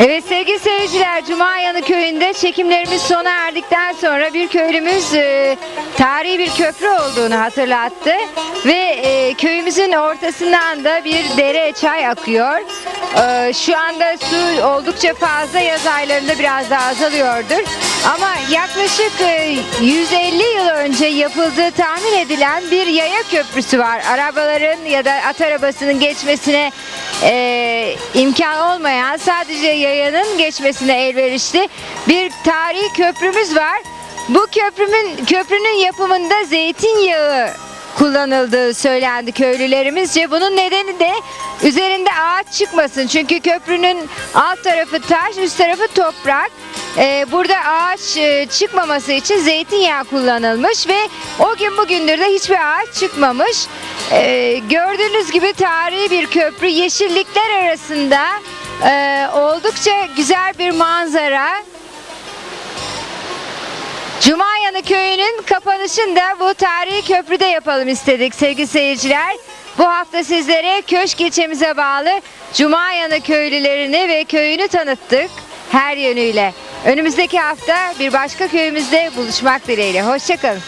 Evet sevgili seyirciler Cumayanı köyünde çekimlerimiz sona erdikten sonra bir köylümüz e, tarihi bir köprü olduğunu hatırlattı ve e, köyümüzün ortasından da bir dere çay akıyor. E, şu anda su oldukça fazla yaz aylarında biraz daha azalıyordur. Ama yaklaşık e, 150 yıl önce yapıldığı tahmin edilen bir yaya köprüsü var. Arabaların ya da at arabasının geçmesine e, imkan olmayan sadece yayanın geçmesine elverişli bir tarihi köprümüz var. Bu köprünün köprünün yapımında zeytinyağı kullanıldığı söylendi köylülerimizce. Bunun nedeni de üzerinde ağaç çıkmasın. Çünkü köprünün alt tarafı taş, üst tarafı toprak. Ee, burada ağaç e, çıkmaması için zeytinyağı kullanılmış ve o gün bugündür de hiçbir ağaç çıkmamış. Ee, gördüğünüz gibi tarihi bir köprü yeşillikler arasında e, oldukça güzel bir manzara. Cumayanı köyünün kapanışını da bu tarihi köprüde yapalım istedik sevgili seyirciler. Bu hafta sizlere Köşk ilçemize bağlı Cumayanı köylülerini ve köyünü tanıttık her yönüyle. Önümüzdeki hafta bir başka köyümüzde buluşmak dileğiyle. Hoşçakalın.